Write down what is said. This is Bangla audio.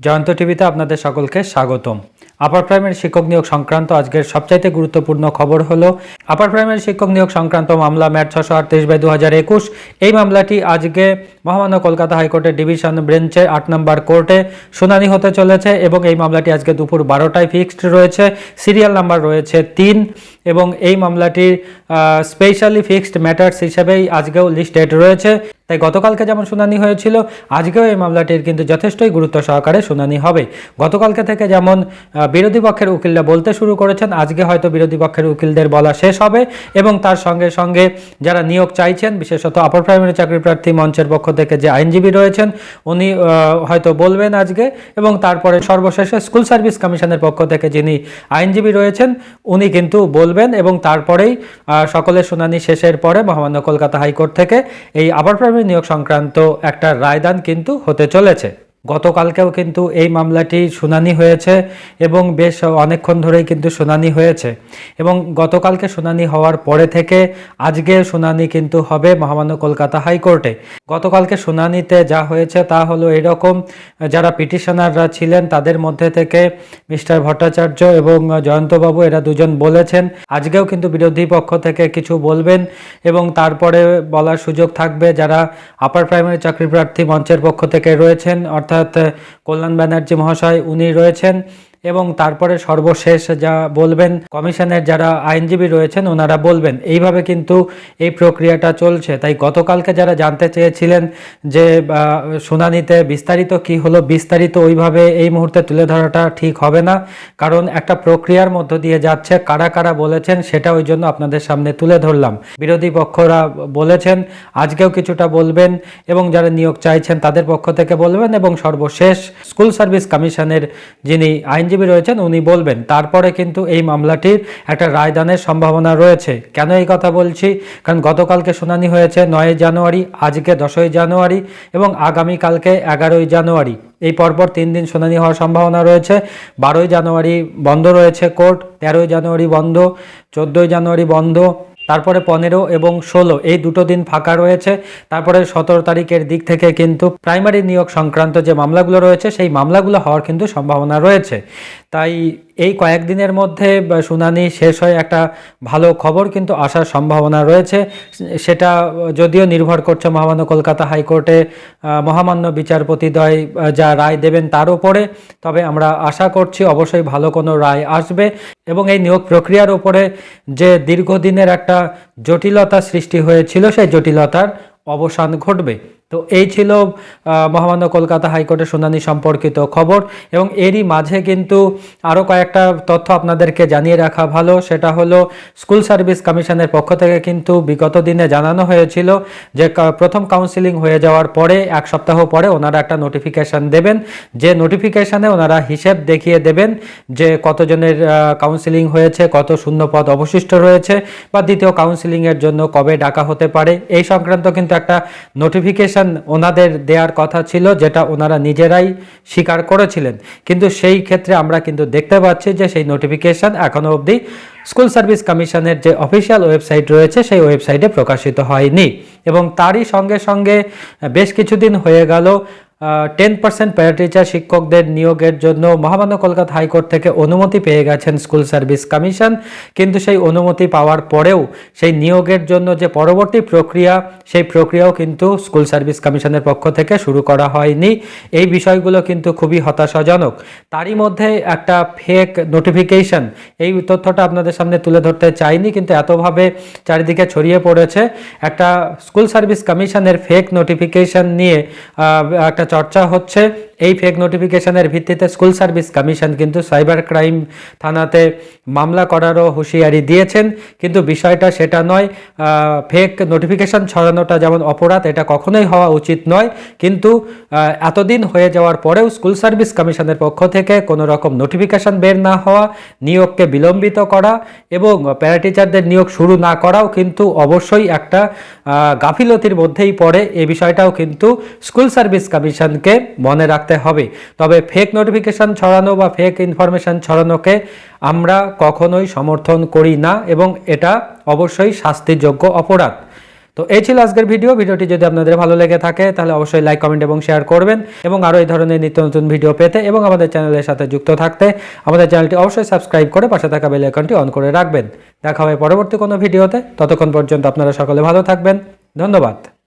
জয়ন্ত টিভিতে আপনাদের সকলকে স্বাগতম। আপার প্রাইমারি শিক্ষক নিয়োগ সংক্রান্ত আজকের সবচাইতে গুরুত্বপূর্ণ খবর হলো, আপার প্রাইমারি শিক্ষক নিয়োগ সংক্রান্ত মামলা ম্যাট ছশো আটত্রিশ বাই দু হাজার একুশ। এই মামলাটি আজকে মহামান্য কলকাতা হাইকোর্টের ডিভিশন ব্রেঞ্চে আট নম্বর কোর্টে শুনানি হতে চলেছে এবং এই মামলাটি আজকে দুপুর বারোটায় ফিক্সড রয়েছে, সিরিয়াল নাম্বার রয়েছে তিন এবং এই মামলাটির স্পেশালি ফিক্সড ম্যাটার্স হিসেবেই আজকেও লিস্টেড রয়েছে। তাই গতকালকে যেমন শুনানি হয়েছিল, আজকেও এই মামলাটির কিন্তু যথেষ্টই গুরুত্ব সহকারে শুনানি হবে। গতকালকে থেকে যেমন বিরোধী পক্ষের উকিলরা বলতে শুরু করেছেন, আজকে হয়তো বিরোধী পক্ষের উকিলদের বলা শেষ হবে এবং তার সঙ্গে সঙ্গে যারা নিয়োগ চাইছেন, বিশেষত আপার প্রাইমারি চাকরি প্রার্থী মঞ্চের পক্ষ থেকে যে আইনজীবী রয়েছেন, উনি হয়তো বলবেন আজকে এবং তারপরে সর্বশেষে স্কুল সার্ভিস কমিশনের পক্ষ থেকে যিনি আইনজীবী রয়েছেন, উনি কিন্তু বলবেন এবং তারপরেই সকলের শুনানি শেষের পরে মহামান্য কলকাতা হাইকোর্ট থেকে এই আপার প্রাইমারি নিয়োগ সংক্রান্ত একটা রায়দান কিন্তু হতে চলেছে। গতকালকেও কিন্তু এই মামলাটি শুনানি হয়েছে এবং বেশ অনেকক্ষণ ধরেই কিন্তু শুনানি হয়েছে। এবং গতকালকে শুনানি হওয়ার পরে থেকে আজকে শুনানি কিন্তু হবে মহামান্য কলকাতা হাইকোর্টে। গতকালকে শুনানিতে যা হয়েছে তা হলো এরকম, যারা পিটিশনাররা ছিলেন তাদের মধ্যে থেকে মিস্টার ভট্টাচার্য এবং জয়ন্তবাবু, এরা দুজন বলেছেন। আজকেও কিন্তু বিরোধী পক্ষ থেকে কিছু বলবেন এবং তারপরে বলার সুযোগ থাকবে যারা আপার প্রাইমারি চাকরি প্রার্থী মঞ্চের পক্ষ থেকে রয়েছেন অর্থাৎ কল্যাণ ব্যানার্জি মহাশয় উনি রয়েছেন। এবং তারপরে সর্বশেষ যা বলবেন, কমিশনের যারা আইনজীবী রয়েছেন, ওনারা বলবেন, এইভাবে কিন্তু এই প্রক্রিয়াটা চলছে। তাই গতকালকে যারা জানতে চেয়েছিলেন যে শুনানিতে বিস্তারিত কি হলো, বিস্তারিত ওইভাবে এই মুহূর্তে তুলে ধরাটা ঠিক হবে না। কারণ একটা প্রক্রিয়ার মধ্য দিয়ে যাচ্ছে, কারা কারা বলেছেন সেটা ওই জন্য আপনাদের সামনে তুলে ধরলাম। বিরোধী পক্ষরা বলেছেন, আজকেও কিছুটা বলবেন। এবং যারা নিয়োগ চাইছেন, তাদের পক্ষ থেকে বলবেন এবং সর্বশেষ স্কুল সার্ভিস কমিশনের যিনি আইনজীবী রয়েছেন, উনি বলবেন, তারপরে কিন্তু এই মামলাটির একটা রায়দানের সম্ভাবনা রয়েছে। কেন এই কথা বলছি? কারণ গতকালকে শুনানি হয়েছে নয় জানুয়ারি, আজকে দশই জানুয়ারি এবং আগামীকালকে এগারোই জানুয়ারি। এই পরপর তিন দিন শুনানি হওয়ার সম্ভাবনা রয়েছে। বারোই জানুয়ারি বন্ধ রয়েছে কোর্ট, তেরোই জানুয়ারি বন্ধ, চোদ্দোই জানুয়ারি বন্ধ তারপরে পনেরো এবং ষোলো, এই দুটো দিন ফাঁকা রয়েছে। তারপরে সতেরো তারিখের দিক থেকে কিন্তু প্রাইমারি নিয়োগ সংক্রান্ত যে মামলাগুলো রয়েছে, সেই মামলাগুলো হওয়ার কিন্তু সম্ভাবনা রয়েছে। তাই এই কয়েকদিনের মধ্যে শুনানি শেষ হয়ে একটা ভালো খবর কিন্তু আসার সম্ভাবনা রয়েছে। সেটা যদিও নির্ভর করছে মহামান্য কলকাতা হাইকোর্টে মহামান্য বিচারপতিদ্বয় যা রায় দেবেন তার উপরে। তবে আমরা আশা করছি অবশ্যই ভালো কোনো রায় আসবে। এবং এই নিয়োগ প্রক্রিয়ার উপরে যে দীর্ঘদিনের একটা জটিলতা সৃষ্টি হয়েছিল, সেই জটিলতার অবসান ঘটবে। তো এই ছিল মহামান্য কলকাতা হাইকোর্টের শুনানি সম্পর্কিত খবর এবং এরই মাঝে কিন্তু আরও কয়েকটা তথ্য আপনাদেরকে জানিয়ে রাখা ভালো। সেটা হলো, স্কুল সার্ভিস কমিশনের পক্ষ থেকে কিন্তু বিগত দিনে জানানো হয়েছিল যে প্রথম কাউন্সিলিং হয়ে যাওয়ার পরে, এক সপ্তাহ পরে ওনারা একটা নোটিফিকেশন দেবেন। যে নোটিফিকেশানে ওনারা হিসেব দেখিয়ে দেবেন যে, কতজনের কাউন্সিলিং হয়েছে, কত শূন্য পদ অবশিষ্ট রয়েছে বা দ্বিতীয় কাউন্সিলিংয়ের জন্য কবে ডাকা হতে পারে। এই সংক্রান্ত কিন্তু একটা নোটিফিকেশন ওনাদের দেওয়ার কথা ছিল, যেটা ওনারা নিজেরাই স্বীকার করেছিলেন। কিন্তু সেই ক্ষেত্রে আমরা কিন্তু দেখতে পাচ্ছি যে সেই নোটিফিকেশান এখনও অবধি স্কুল সার্ভিস কমিশনের যে অফিসিয়াল ওয়েবসাইট রয়েছে, সেই ওয়েবসাইটে প্রকাশিত হয়নি। এবং তারই সঙ্গে সঙ্গে বেশ কিছুদিন হয়ে গেল টেন পার্সেন্ট প্যারাটিচার শিক্ষকদের নিয়োগের জন্য মহামান্য কলকাতা হাইকোর্ট থেকে অনুমতি পেয়ে গেছেন স্কুল সার্ভিস কমিশন। কিন্তু সেই অনুমতি পাওয়ার পরেও সেই নিয়োগের জন্য যে পরবর্তী প্রক্রিয়া, সেই প্রক্রিয়াও কিন্তু স্কুল সার্ভিস কমিশনের পক্ষ থেকে শুরু করা হয়নি। এই বিষয়গুলো কিন্তু খুবই হতাশাজনক। তারই মধ্যে একটা ফেক নোটিফিকেশন এই তথ্যটা আপনাদের সামনে তুলে ধরতে চাইনি, কিন্তু এতভাবে চারিদিকে ছড়িয়ে পড়েছে। একটা স্কুল সার্ভিস কমিশনের ফেক নোটিফিকেশন নিয়ে একটা চর্চা হচ্ছে এই ফেক নোটিফিকেশনের ভিত্তিতে স্কুল সার্ভিস কমিশন কিন্তু সাইবার ক্রাইম থানাতে মামলা করারও হুঁশিয়ারি দিয়েছেন। কিন্তু বিষয়টা সেটা নয় ফেক নোটিফিকেশন ছড়ানোটা যেমন অপরাধ, এটা কখনোই হওয়া উচিত নয়। কিন্তু এতদিন হয়ে যাওয়ার পরেও স্কুল সার্ভিস কমিশনের পক্ষ থেকে কোনো রকম নোটিফিকেশন বের না হওয়া, নিয়োগকে বিলম্বিত করা এবং প্যারাটিচারদের নিয়োগ শুরু না করাও কিন্তু অবশ্যই একটা গাফিলতির মধ্যেই পড়ে। এই বিষয়টাও কিন্তু স্কুল সার্ভিস কমিশনকে মনে রাখতে হবে। তবে ফেক নোটিফিকেশন ছড়ানো বা ফেক ইনফরমেশন ছড়ানোকে আমরা কখনোই সমর্থন করি না এবং এটা অবশ্যই শাস্তিযোগ্য অপরাধ। তো এই ছিল আজকের ভিডিও। ভিডিওটি যদি আপনাদের ভালো লেগে থাকে, তাহলে অবশ্যই লাইক কমেন্ট এবং শেয়ার করবেন এবং আরও এই ধরনের নিত্য নতুন ভিডিও পেতে এবং আমাদের চ্যানেলের সাথে যুক্ত থাকতে আমাদের চ্যানেলটি অবশ্যই সাবস্ক্রাইব করে পাশে থাকা বেল আইকনটি অন করে রাখবেন। দেখা হবে পরবর্তী কোনো ভিডিওতে। ততক্ষণ পর্যন্ত আপনারা সকলে ভালো থাকবেন। ধন্যবাদ।